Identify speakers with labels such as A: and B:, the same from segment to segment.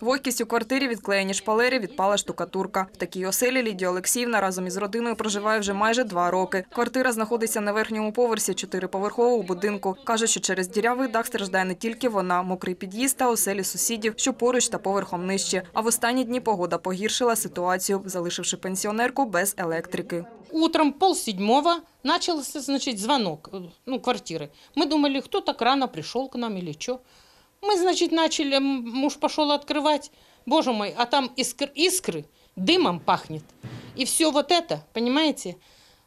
A: Вогкість у квартирі відклеєні шпалери, відпала штукатурка. В такій оселі Лідія Олексіївна разом із родиною проживає вже майже два роки. Квартира знаходиться на верхньому поверсі чотириповерхового будинку. Каже, що через дірявий дах страждає не тільки вона, мокрий під'їзд та оселі сусідів, що поруч та поверхом нижче. А в останні дні погода погіршила ситуацію, залишивши пенсіонерку без електрики.
B: Утром полседьмого начался, значит, звонок, э, ну, квартиры. Мы думали, кто так рано пришел к нам или что. Мы, значит, начали, м, муж пошел открывать. Боже мой, а там искр, искры, дымом пахнет. И все вот это, понимаете?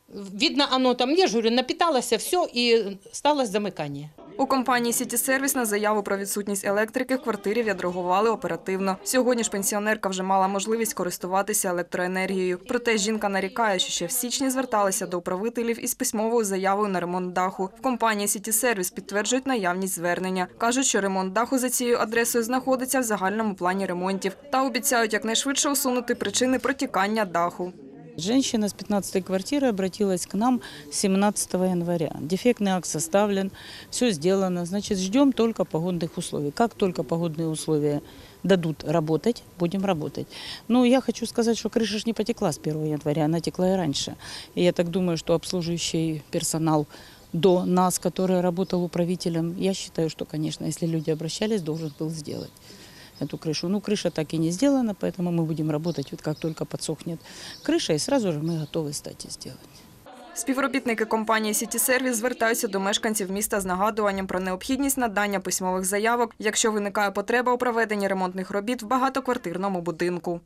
B: Видно, оно там, я же говорю, напиталось все и стало замыкание.
A: У компанії Сіті Сервіс на заяву про відсутність електрики в квартирі відреагували оперативно. Сьогодні ж пенсіонерка вже мала можливість користуватися електроенергією. Проте жінка нарікає, що ще в січні зверталася до управителів із письмовою заявою на ремонт даху. В компанії Сіті Сервіс підтверджують наявність звернення. кажуть, що ремонт даху за цією адресою знаходиться в загальному плані ремонтів та обіцяють якнайшвидше усунути причини протікання даху.
C: Женщина с 15-й квартиры обратилась к нам 17 января. Дефектный акт составлен, все сделано. Значит, ждем только погодных условий. Как только погодные условия дадут работать, будем работать. Ну, я хочу сказать, что крыша ж не потекла с 1 января, она текла и раньше. И я так думаю, что обслуживающий персонал до нас, который работал управителем, я считаю, что, конечно, если люди обращались, должен был сделать эту крышу. Ну, крыша так и не сделана, поэтому мы будем работать, вот как только подсохнет крыша, и сразу же мы готовы стать и сделать.
A: Співробітники компанії Сіті Сервіс звертаються до мешканців міста з нагадуванням про необхідність надання письмових заявок, якщо виникає потреба у проведенні ремонтних робіт в багатоквартирному будинку.